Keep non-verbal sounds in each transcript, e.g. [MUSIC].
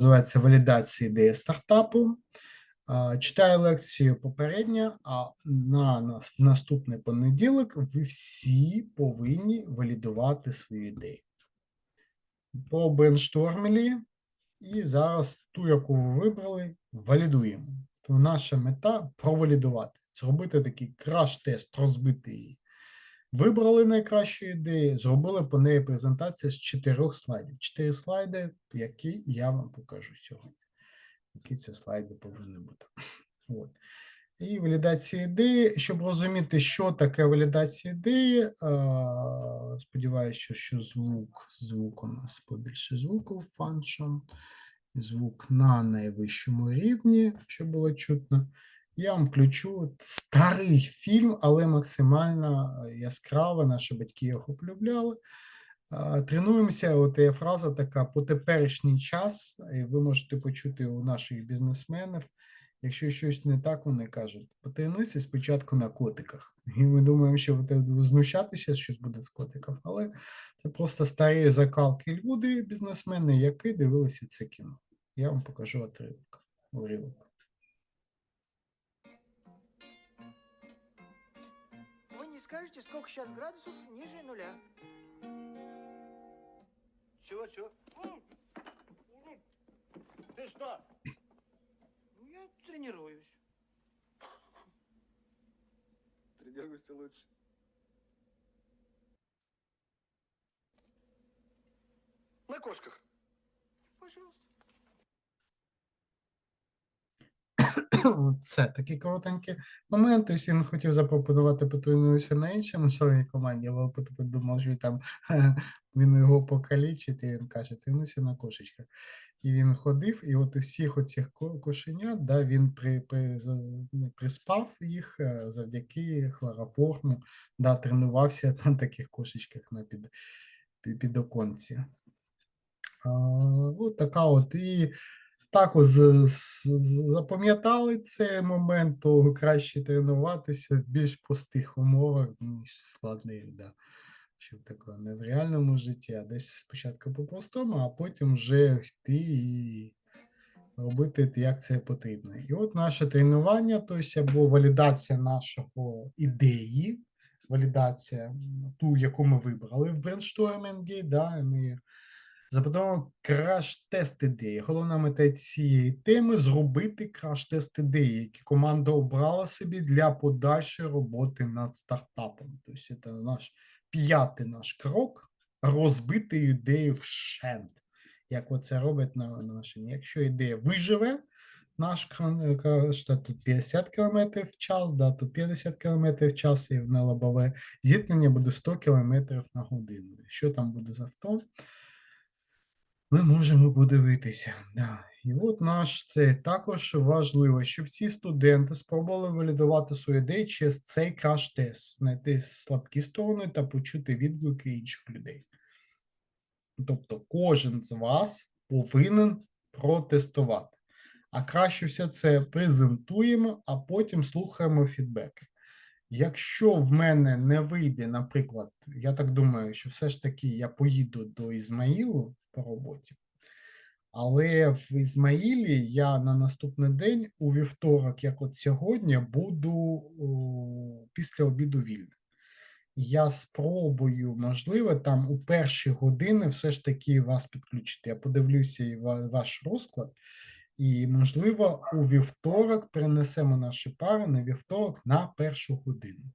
називається валідація ідеї стартапу. Читаю лекцію попередньо, а на нас- в наступний понеділок ви всі повинні валідувати свої ідеї. Побрейнштормили, і зараз ту, яку ви вибрали, валідуємо. То наша мета провалідувати, зробити такий краш-тест, розбити її. Вибрали найкращу ідею, зробили по неї презентацію з чотирьох слайдів. Чотири слайди, які я вам покажу сьогодні. Які це слайди повинні бути. От. І валідація ідеї. Щоб розуміти, що таке валідація ідеї, сподіваюся, що, що звук, звук у нас побільше звуку, function, звук на найвищому рівні, щоб було чутно. Я вам включу старий фільм, але максимально е, яскраво. Наші батьки його полюбляли. Тренуємося, от є фраза така по теперішній час, і ви можете почути у наших бізнесменів. Якщо щось не так, вони кажуть, потренуйся спочатку на котиках. І ми думаємо, що знущатися щось буде з котиків, але це просто старі закалки люди, бізнесмени, які дивилися це кіно. Я вам покажу отривок. уривок. Скажете, сколько сейчас градусов ниже нуля? Чего, чего? Ты что? Ну, я тренируюсь. Тренируйся лучше. На кошках. Пожалуйста. Все, такі коротенькі моменти. Ось Він хотів запропонувати потренуюся на іншому своїй команді, але потім думав, що там [LAUGHS] він його покалічить, і він каже, тренуйся на кошечках. І він ходив, і от всіх оцих кошенят, да, він при, при, приспав їх е, завдяки хлороформу, да, тренувався [LAUGHS] на таких кошечках на під, під, підоконці. От така от і так от з- з- з- запам'ятали цей момент, то краще тренуватися в більш простих умовах, ніж складних, да. Щоб такого не в реальному житті, а десь спочатку по-простому, а потім вже йти і робити, як це потрібно. І от наше тренування, тобто або валідація нашого ідеї, валідація, ту, яку ми вибрали в брейнштормінгі, да, ми Запропонував краш-тест ідеї. Головна мета цієї теми зробити краш-тест ідеї, які команда обрала собі для подальшої роботи над стартапом. Тобто це наш п'ятий наш крок розбити ідею вщент. Як оце робить на, на машині. Якщо ідея виживе, наш краш тут 50 км в час, да, тут 50 км в час, і на лобове зіткнення буде 100 км на годину. Що там буде з авто? Ми можемо подивитися. Да. І от наш це також важливо, щоб всі студенти спробували валідувати свої ідеї через цей краш-тест, знайти слабкі сторони та почути відгуки інших людей. Тобто кожен з вас повинен протестувати. А краще все це презентуємо, а потім слухаємо фідбеки. Якщо в мене не вийде, наприклад, я так думаю, що все ж таки я поїду до Ізмаїлу по роботі, але в Ізмаїлі я на наступний день у вівторок, як от сьогодні, буду о, після обіду вільний. Я спробую, можливо, там у перші години все ж таки вас підключити. Я подивлюся і ваш розклад, і, можливо, у вівторок перенесемо наші пари на вівторок на першу годину.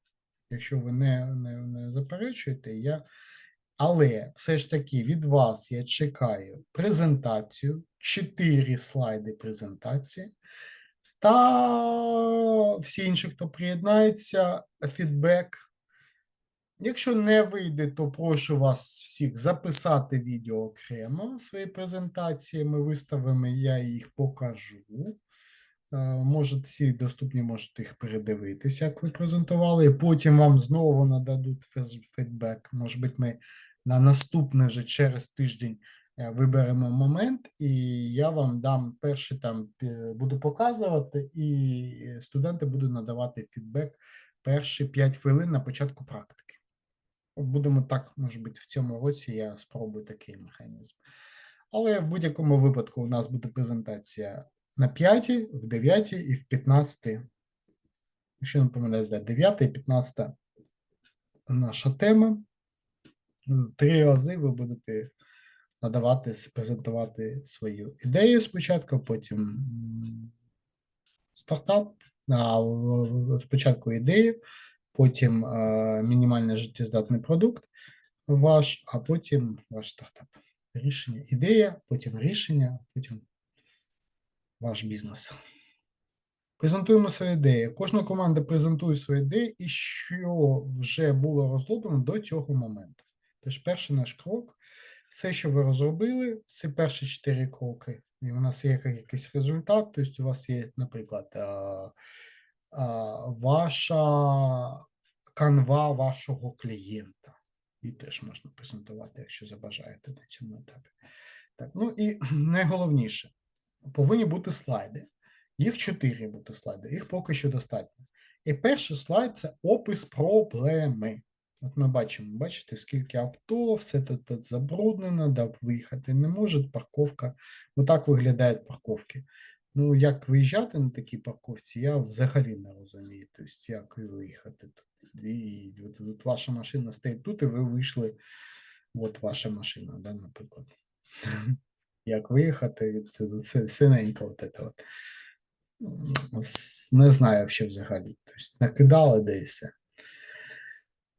Якщо ви не, не, не заперечуєте, я. Але все ж таки від вас я чекаю презентацію, 4 слайди презентації, та всі інші, хто приєднається, фідбек. Якщо не вийде, то прошу вас всіх записати відео окремо свої презентації. Ми виставимо, я їх покажу. Е, Може, всі доступні, можете їх передивитися, як ви презентували, і потім вам знову нададуть фідбек. Може бути, ми на наступний же через тиждень е, виберемо момент, і я вам дам перший там буду показувати, і студенти будуть надавати фідбек перші 5 хвилин на початку практики. Будемо так, може бути, в цьому році я спробую такий механізм. Але в будь-якому випадку у нас буде презентація на 5, в 9 і в 15. Якщо не помиляюсь, да, 9 і 15 наша тема. Три рази ви будете надавати, презентувати свою ідею спочатку, потім стартап, а, спочатку ідею, потім е, мінімально життєздатний продукт ваш, а потім ваш стартап. Рішення, ідея, потім рішення, потім ваш бізнес. Презентуємо свої ідеї. Кожна команда презентує свої ідеї і що вже було розроблено до цього моменту. Тож перший наш крок все, що ви розробили, всі перші чотири кроки, і у нас є якийсь результат. Тобто, у вас є, наприклад, а, а, ваша канва вашого клієнта. І теж можна презентувати, якщо забажаєте на цьому етапі. Так, ну і [CLEARS THROAT] найголовніше, повинні бути слайди. Їх чотири бути слайди, їх поки що достатньо. І перший слайд це опис проблеми. От ми бачимо, бачите, скільки авто, все тут, тут забруднено, да, виїхати не можуть, парковка. Отак виглядають парковки. Ну, як виїжджати на такій парковці, я взагалі не розумію. Тобто, як виїхати тут. І от, от ваша машина стоїть тут, і ви вийшли. От ваша машина, да, наприклад. Як виїхати, це, це синенька от це от. Не знаю ще взагалі. Тобто накидали де.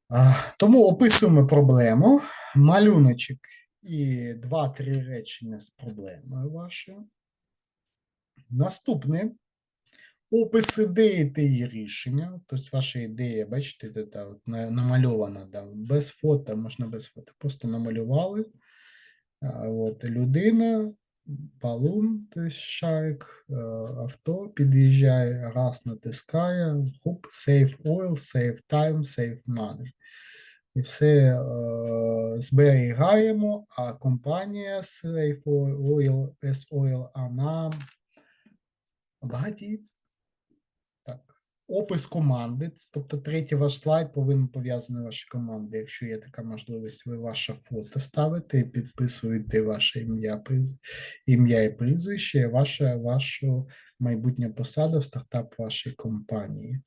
А, Тому описуємо проблему, малюночок і два-три речення з проблемою вашою. Наступне опис ідеї та її рішення. Тобто ваша ідея, бачите, тут намальована да, без фото, можна без фото. Просто намалювали. От, людина, балун, тобто шарик, е, авто під'їжджає, раз натискає, хуп, save oil, save time, save money. І все е, зберігаємо, а компанія Save Oil, S-Oil, вона багаті. Опис команди, тобто третій ваш слайд повинен пов'язаний ваші команди. Якщо є така можливість, ви ваше фото ставите підписуєте ваше ім'я, ім'я і прізвище, ваша, ваша майбутня посада в стартап вашої компанії.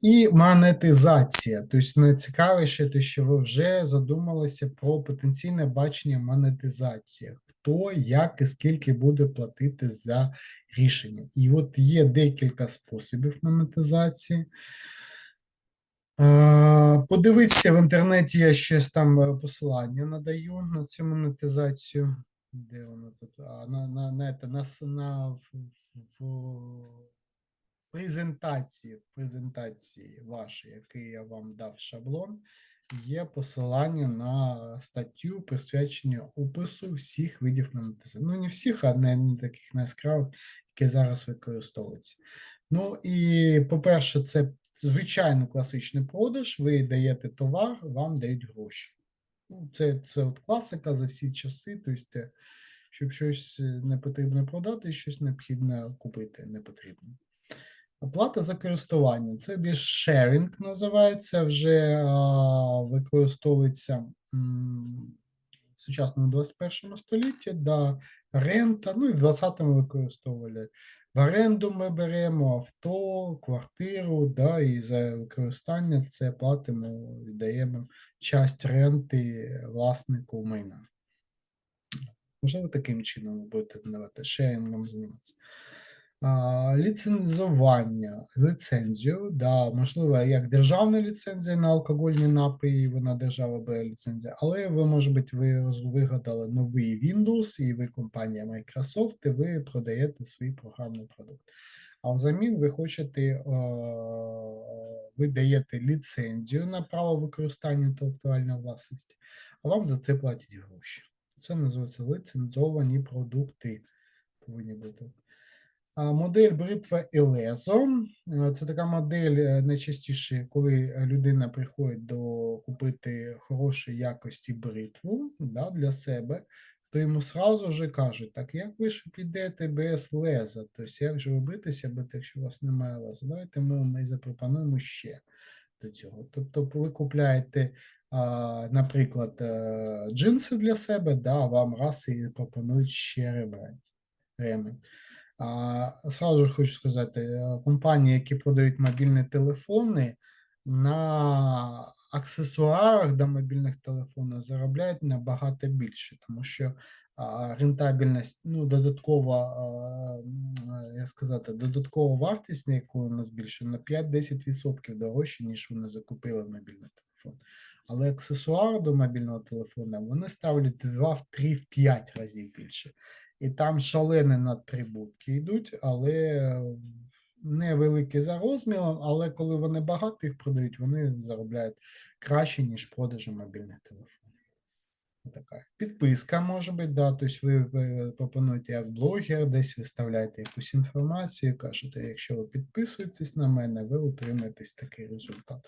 І монетизація. Тобто найцікавіше, те, що ви вже задумалися про потенційне бачення монетизації. Хто, як і скільки буде платити за рішення. І от є декілька способів монетизації. Подивіться в інтернеті, я щось там е, посилання надаю на цю монетизацію. Де воно тут? А, на, на, на, на, на в, в презентації, в презентації вашій, який я вам дав шаблон, є посилання на статтю, присвячення опису всіх видів монетизації. Ну, не всіх, а не, не таких найяскравих, які зараз використовуються. Ну і, по-перше, це звичайно класичний продаж. Ви даєте товар, вам дають гроші. Ну, це, це от класика за всі часи. Тобто, щоб щось е, не потрібно продати, щось необхідно купити не потрібно. Оплата за користування. Це більш sharing називається, вже а, використовується м, в сучасному 21 столітті, да, рента, ну і в 20-му використовували. В оренду ми беремо авто, квартиру, да, і за використання це платимо, віддаємо часть ренти власнику майна. Можливо, таким чином ви будете надавати шерінгом займатися. Ліцензування, ліцензію, да, можливо, як державна ліцензія на алкогольні напої, вона держава бере ліцензію, але ви, може бути, ви вигадали новий Windows, і ви компанія Microsoft, і ви продаєте свій програмний продукт. А взамін ви хочете, ви даєте ліцензію на право використання інтелектуальної власності, а вам за це платять гроші. Це називається ліцензовані продукти. Повинні бути. Модель бритва і лезо. Е, Це така модель е, найчастіше, коли е, людина приходить до купити хорошої якості бритву да, для себе, то йому сразу же кажуть, так як ви ж підете без леза? Тобто, як же ви бритися будете, якщо у вас немає леза? Давайте ми вам запропонуємо ще до цього. Тобто, ви купляєте наприклад, джинси для себе, да, вам раз і пропонують ще ремень. Сразу хочу сказати, е, компанії, які продають мобільні телефони, на аксесуарах до мобільних телефонів заробляють набагато більше, тому що рентабельність, ну, додаткова, як сказати, додаткова вартість, яку вона збільшує, на 5-10% дорожче, ніж вони закупили мобільний телефон. Але аксесуари до мобільного телефона вони ставлять 2, в 3, в 5 разів більше. І там шалені надприбутки йдуть, але невеликі за розміром, але коли вони багато їх продають, вони заробляють краще, ніж продажі мобільних телефонів. Така підписка може бути, да, тобто ви, пропонуєте як блогер, десь виставляєте якусь інформацію, кажете, якщо ви підписуєтесь на мене, ви отримаєте такий результат.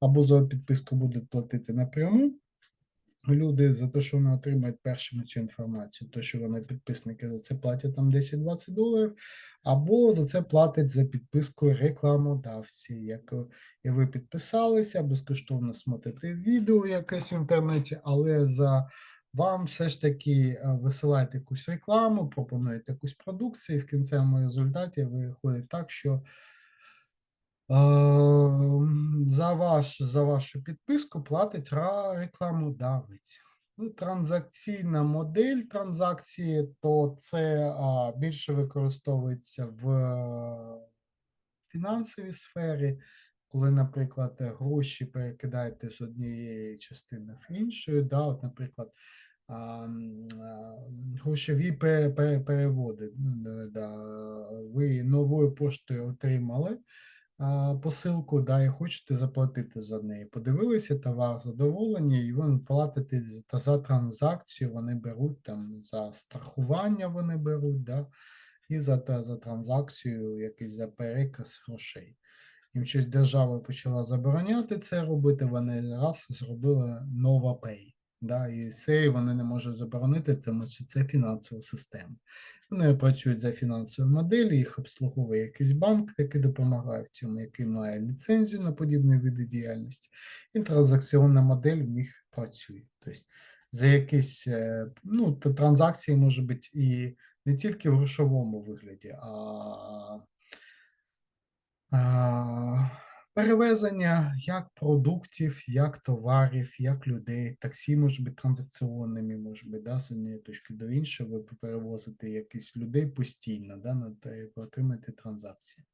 Або за підписку будуть платити напряму, люди за те, що вони отримають першими цю інформацію, то що вони підписники за це платять там 10-20 доларів, або за це платять за підписку рекламодавці. Як е, і ви підписалися, безкоштовно смотрите відео якесь в інтернеті, але за вам все ж таки е, висилають якусь рекламу, пропонують якусь продукцію, і в кінцевому результаті виходить так, що За, ваш, за вашу підписку платить рекламодавець. Ну, транзакційна модель транзакції, то це а, більше використовується в е, фінансовій сфері, коли, наприклад, е, гроші перекидаєте з однієї частини в іншу. Да, от, наприклад, а, а, грошові пере- пере- переводи. е, Да, ви новою поштою отримали посилку, да, і хочете заплатити за неї. Подивилися товар, задоволені, і ви платите за транзакцію, вони беруть там за страхування вони беруть, да, і за, за транзакцію, якийсь за переказ грошей. Їм щось держава почала забороняти це робити, вони раз зробили NovaPay. Да, і це вони не можуть заборонити, тому що це фінансова система. Вони працюють за фінансову модель, їх обслуговує якийсь банк, який допомагає в цьому, який має ліцензію на подібні види діяльності, і транзакційна модель в них працює. Тобто за якісь е, ну, транзакції може бути і не тільки в грошовому вигляді, а а, Перевезення як продуктів, як товарів, як людей. Таксі може бути транзакціонними, може бути, да, з однієї точки до іншої, ви перевозите якісь людей постійно, да, на те, отримаєте транзакції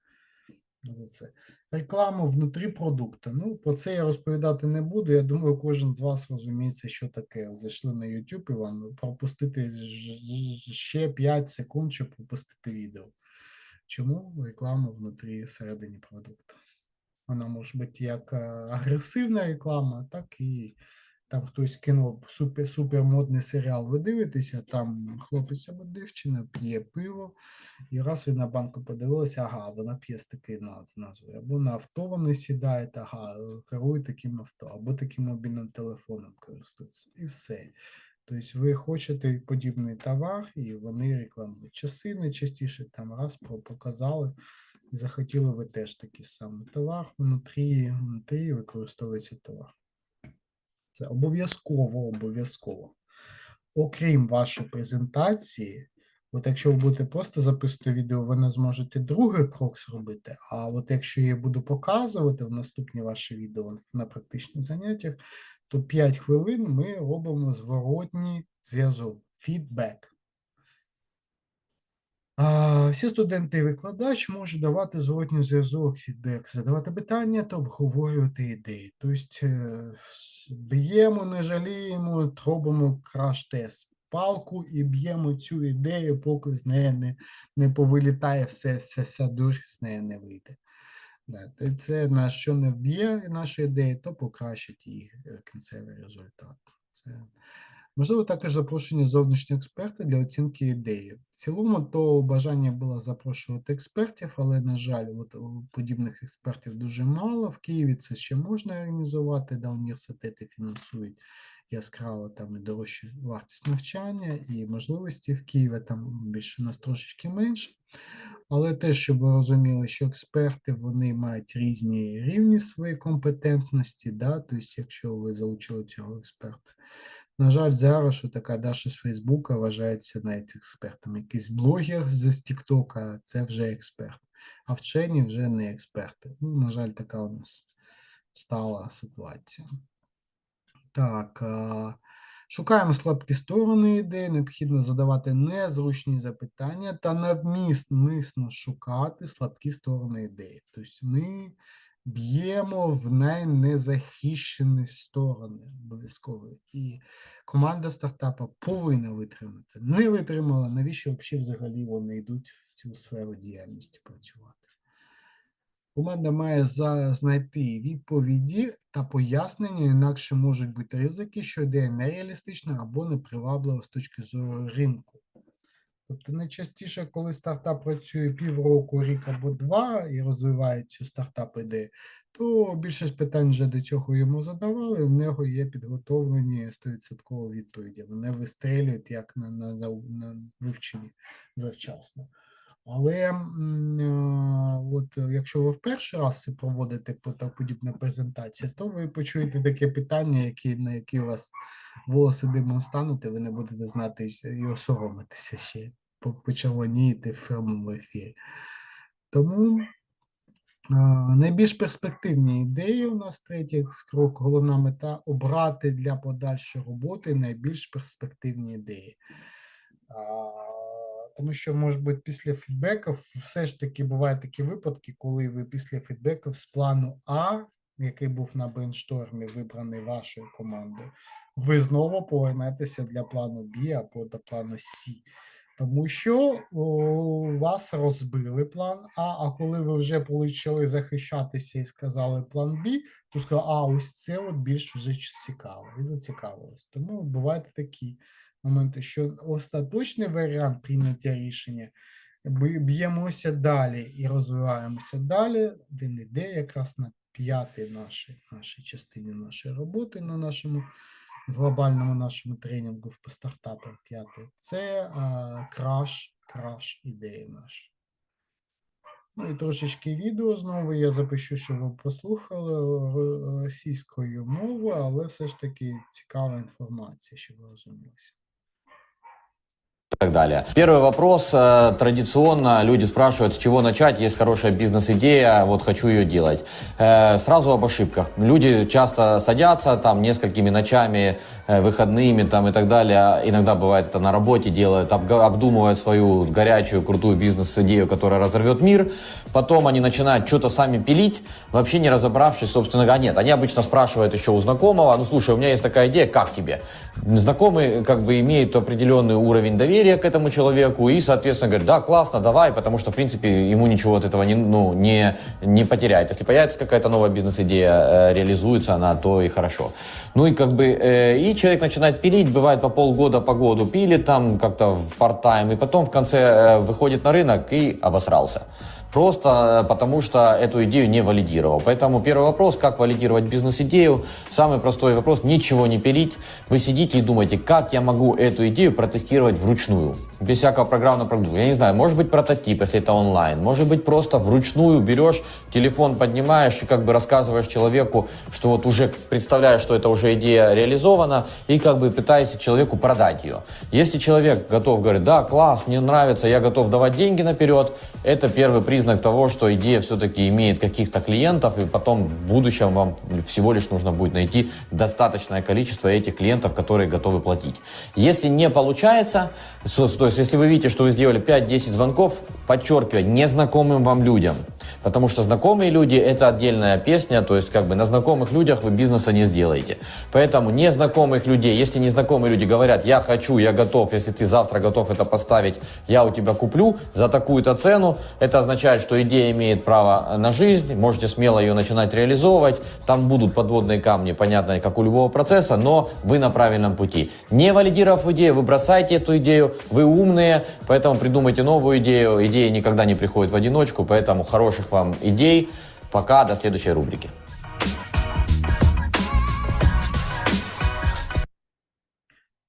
за це. Реклама внутрі продукту. Ну, про це я розповідати не буду. Я думаю, кожен з вас розуміється, що таке. Зайшли на YouTube і вам пропустити ще 5 секунд, щоб пропустити відео. Чому реклама внутрі всередині продукту? Вона може бути як е, агресивна реклама, так і там хтось кинув супер, супер модний серіал. Ви дивитеся, там хлопець або дівчина п'є пиво, і раз ви на банку подивилися, ага, вона п'є з наз- назвою. Або на авто вони сідають, ага, керують таким авто, або таким мобільним телефоном користуються. І все. Тобто ви хочете подібний товар, і вони рекламують. Часи найчастіше там раз показали, і захотіли ви теж такий самий товар, внутрі, внутрі використовується товар. Це обов'язково, обов'язково. Окрім вашої презентації, от якщо ви будете просто записувати відео, ви не зможете другий крок зробити. А от якщо я буду показувати в наступні ваші відео на практичних заняттях, то 5 хвилин ми робимо зворотній зв'язок, фідбек. А, Всі студенти і викладач можуть давати зворотній зв'язок, фідбек, задавати питання та обговорювати ідеї. Тобто е, б'ємо, не жаліємо, робимо краш-тест палку і б'ємо цю ідею, поки з неї не, не повилітає все, все, вся дур з неї не вийде. Це на що не вб'є нашу ідею, то покращить її е, кінцевий результат. Це Можливо, також запрошені зовнішні експерти для оцінки ідеї. В цілому, то бажання було запрошувати експертів, але, на жаль, от подібних експертів дуже мало. В Києві це ще можна організувати, де університети фінансують яскраво там і дорожчу вартість навчання, і можливості в Києві там більше нас трошечки менше. Але теж, щоб ви розуміли, що експерти вони мають різні рівні своєї компетентності, да? тобто, якщо ви залучили цього експерта. На жаль, зараз що така Даша з Фейсбука вважається навіть експертом. Якийсь блогер з Тіктока це вже експерт, а вчені вже не експерти. Ну, на жаль, така у нас стала ситуація. Так, шукаємо слабкі сторони ідеї, необхідно задавати незручні запитання та навмисно шукати слабкі сторони ідеї. Тобто ми б'ємо в найнезахищені сторони обов'язково. І команда стартапа повинна витримати. Не витримала, навіщо взагалі вони йдуть в цю сферу діяльності працювати? Команда має знайти відповіді та пояснення, інакше можуть бути ризики, що ідея нереалістична або неприваблива з точки зору ринку. Тобто найчастіше, коли стартап працює півроку, рік або два і розвиває цю стартап ідею, то більшість питань вже до цього йому задавали, в нього є підготовлені 100% відповіді. Вони вистрілюють як на, на, на, на вивченні завчасно. Але от е, якщо ви в перший раз проводите по- та подібна презентація, то ви почуєте таке питання, які, на які у вас волоси димом стануть, ви не будете знати і- осоромитися ще, по- почервонієте в прямому ефірі. Тому найбільш перспективні ідеї у нас третій крок, головна мета обрати для подальшої роботи найбільш перспективні ідеї. Тому що, може бути, після фідбеків все ж таки бувають такі випадки, коли ви після фідбеків з плану А, який був на брейнштормі, вибраний вашою командою, ви знову повернетеся для плану Б або до плану С. Тому що о, вас розбили план А, а коли ви вже почали захищатися і сказали план Б, то сказали, а ось це от більш вже цікаво і зацікавилось. Тому бувають такі моменти, що остаточний варіант прийняття рішення б'ємося далі і розвиваємося далі. Він йде якраз на п'ятій нашій, нашій частині нашої роботи на нашому глобальному нашому тренінгу по стартапам п'ятий. Це а, краш, краш ідеї наші. Ну і трошечки відео знову я запишу, щоб ви послухали російською мовою, але все ж таки цікава інформація, щоб ви розумілися. Так далее. Первый вопрос. э, Традиционно люди спрашивают, с чего начать, есть хорошая бизнес-идея, вот хочу ее делать. Э, Сразу об ошибках. Люди часто садятся там несколькими ночами, э, выходными там и так далее. Иногда бывает это на работе делают, обдумывают свою горячую, крутую бизнес-идею, которая разорвет мир. Потом они начинают что-то сами пилить, вообще не разобравшись, собственно говоря. Нет, они обычно спрашивают еще у знакомого, ну слушай, у меня есть такая идея, как тебе? Знакомый как бы имеет определенный уровень доверия к этому человеку и, соответственно, говорит, да, классно, давай, потому что, в принципе, ему ничего от этого не, ну, не, не потеряет. Если появится какая-то новая бизнес-идея, э, реализуется она, то и хорошо. Ну и как бы, э, и человек начинает пилить, бывает по полгода по году пилит там как-то в парт-тайм, и потом в конце э, выходит на рынок и обосрался. Просто э, потому что эту идею не валидировал. Поэтому первый вопрос, как валидировать бизнес-идею. Самый простой вопрос, ничего не пилить. Вы сидите и думаете, как я могу эту идею протестировать вручную. Без всякого программного продукта. Я не знаю, может быть прототип, если это онлайн. Может быть просто вручную берешь, телефон поднимаешь и как бы рассказываешь человеку, что вот уже представляешь, что это уже идея реализована, и как бы пытаешься человеку продать ее. Если человек готов, говорит, да, класс, мне нравится, я готов давать деньги наперед, это первый признак того, что идея все-таки имеет каких-то клиентов, и потом в будущем вам всего лишь нужно будет найти достаточное количество этих клиентов, которые готовы платить. Если не получается, то есть если вы видите, что вы сделали 5-10 звонков, подчеркиваю, незнакомым вам людям, потому что знакомые люди – это отдельная песня, то есть как бы на знакомых людях вы бизнеса не сделаете. Поэтому незнакомых людей, если незнакомые люди говорят, я хочу, я готов, если ты завтра готов это поставить, я у тебя куплю за такую-то цену, это означает, что идея имеет право на жизнь, можете смело ее начинать реализовывать, там будут подводные камни, понятно, как у любого процесса, но вы на правильном пути. Не валидировав идею, вы бросаете эту идею, вы умные, поэтому придумайте новую идею, идеи никогда не приходят в одиночку, поэтому хороших вам идей, пока, до следующей рубрики.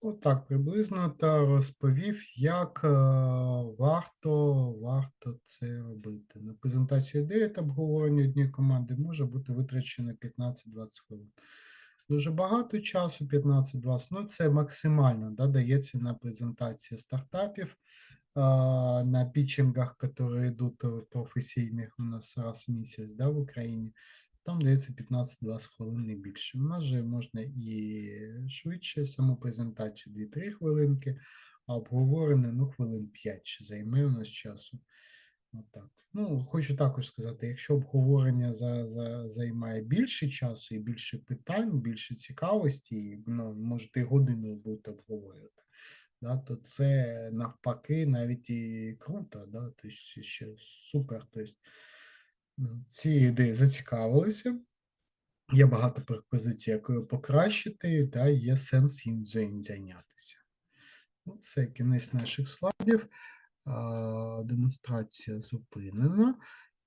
От так, приблизно та розповів, як е, варто, варто це робити. На презентацію ідеї та обговорення однієї команди може бути витрачено 15-20 хвилин. Дуже багато часу, 15-20, ну це максимально да, дається на презентації стартапів, на пітчингах, які йдуть е, професійних у нас раз в місяць да, в Україні. Там дається 15-20 хвилин не більше. У нас же можна і швидше саму презентацію 2-3 хвилинки, а обговорене ну, хвилин 5 ще займе у нас часу. Отак. Ну, хочу також сказати, якщо обговорення за, за, займає більше часу і більше питань, більше цікавості, ну, можете годину будете обговорювати, да, то це навпаки навіть і круто, да, тобто ще супер. Тобто, ці ідеї зацікавилися. Є багато пропозицій, як його покращити, та є сенс їм зайнятися. Ну, це кінець наших слайдів. Демонстрація зупинена.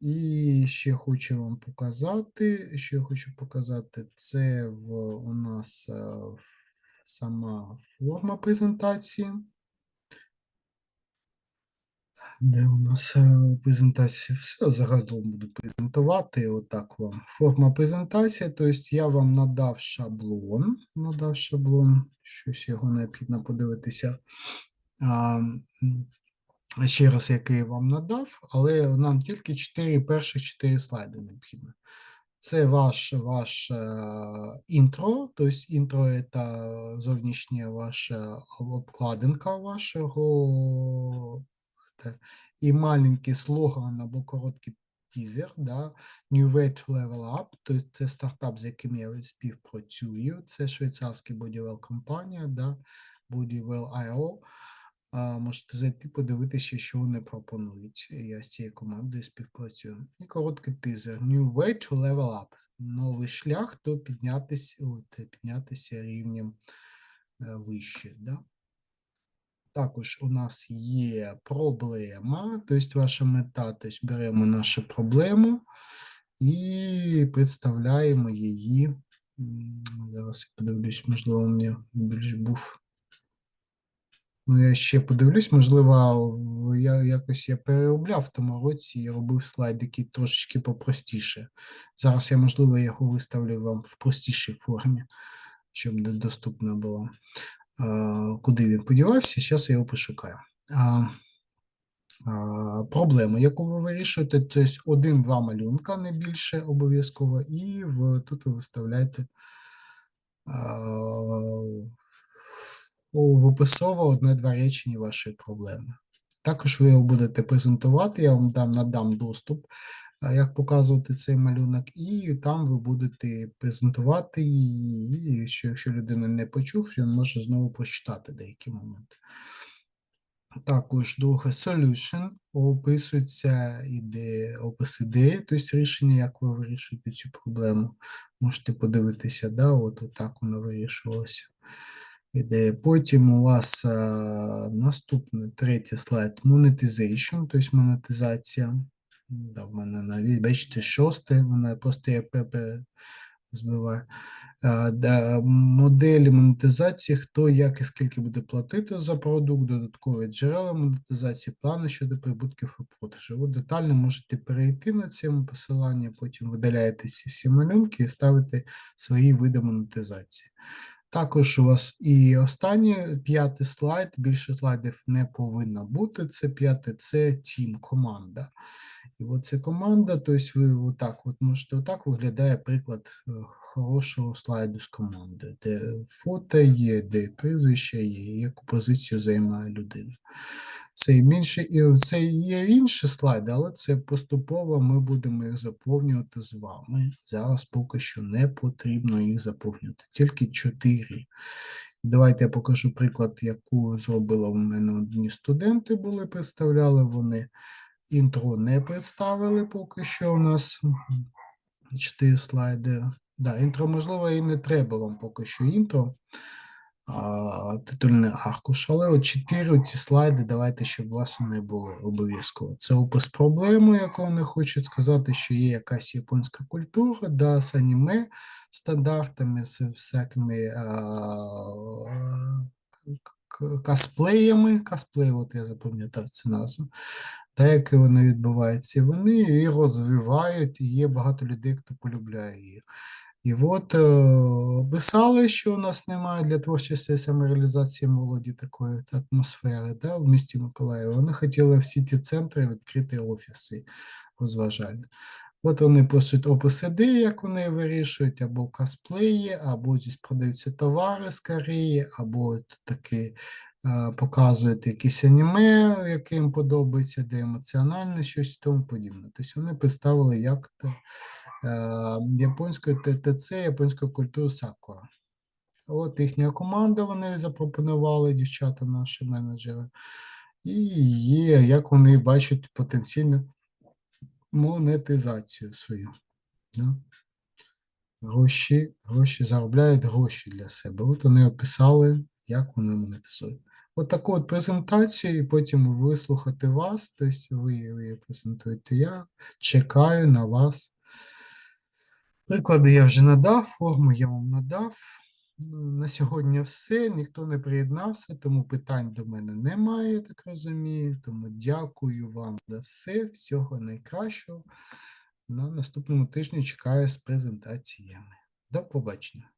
І ще хочу вам показати, що я хочу показати, це в, у нас е, сама форма презентації. Де у нас е, презентація? Все загалом буду презентувати. Отак вам. Форма презентації. Тобто я вам надав шаблон. Надав шаблон. Щось його необхідно подивитися. Ще раз, який я вам надав, але нам тільки 4 перших 4 слайди необхідно. Це ваш, ваш е, інтро, тобто інтро це зовнішня ваша обкладинка вашого те, і маленький слоган або короткий тізер, да, New Way Level Up, тобто це стартап, з яким я співпрацюю, це швейцарська Bodywell компанія, да, Bodywell.io. А, можете зайти подивитися, що вони пропонують. Я з цією командою співпрацюю. І короткий тизер. New way to level up. Новий шлях до піднятися, от, піднятися рівнем е, вище. Да? Також у нас є проблема, тобто ваша мета, тобто беремо нашу проблему і представляємо її. Зараз я подивлюсь, можливо, у мене більш був. Ну, я ще подивлюсь, можливо, я якось я переробляв в тому році і робив слайд, який трошечки попростіше. Зараз я, можливо, його виставлю вам в простішій формі, щоб до- доступно було. Куди він подівався, зараз я його пошукаю. Проблему, яку ви вирішуєте, тобто один-два малюнка, не більше обов'язково, і в, тут ви виставляєте у- в описово одне-два речення вашої проблеми. Також ви його будете презентувати, я вам дам надам доступ, як показувати цей малюнок, і там ви будете презентувати її, і що якщо людина не почув, він може знову прочитати деякі моменти. Також друге solution описується ідея, опис ідеї, тобто рішення, як ви вирішуєте цю проблему. Можете подивитися, да, от так воно вирішувалося. Ідея. Потім у вас а, наступний третій слайд monetization, тобто монетизація. Да, в мене навіть, бачите, шосте, вона просто я ПП збиваю. А, да, моделі монетизації, хто як і скільки буде платити за продукт, додаткові джерела монетизації, плани щодо прибутків і продажу. От детально можете перейти на цьому посиланні, потім видаляєте ці всі малюнки і ставите свої види монетизації. Також у вас і останній п'ятий слайд, більше слайдів не повинно бути. Це п'яте, це тім, команда. І от ця команда, тобто ви отак от можете, отак виглядає приклад е, хорошого слайду з команди, де фото є, де прізвище є, яку позицію займає людина. Це і і це є інші слайди, але це поступово ми будемо їх заповнювати з вами. Зараз поки що не потрібно їх заповнювати, тільки чотири. Давайте я покажу приклад, яку зробила в мене одні студенти були, представляли вони. Інтро не представили поки що у нас. Чотири слайди. Да, інтро, можливо, і не треба вам поки що інтро, титульний аркуш, але от чотири ці слайди давайте, щоб вас вони були обов'язково. Це опис проблеми, яку вони хочуть сказати, що є якась японська культура, да, з аніме стандартами, з всякими а, косплеями, косплей, от я запам'ятав цю назву, та як вони відбуваються, вони її розвивають, і є багато людей, хто полюбляє її. І от е, писали, що у нас немає для творчості самореалізації молоді такої атмосфери да, в місті Миколаєва. Вони хотіли всі ті центри відкрити офіси розважальні. От вони пишуть ідей, як вони вирішують, або косплеї, або здесь продаються товари з Кореї, або такі е, показують якісь аніме, яке їм подобається, де емоціональне щось і тому подібне. Тобто вони представили як то е, японську ТТЦ, японську культуру Сакура. От їхня команда вони запропонували, дівчата, наші менеджери. І є, як вони бачать потенційну монетизацію свою. Да? Гроші, гроші заробляють гроші для себе. От вони описали, як вони монетизують. От таку от презентацію, і потім вислухати вас, тобто ви її презентуєте. Я чекаю на вас. Приклади я вже надав, форму я вам надав. Ну, На сьогодні все. Ніхто не приєднався, тому питань до мене немає, так розумію. Тому дякую вам за все. Всього найкращого. На наступному тижні чекаю з презентаціями. До побачення.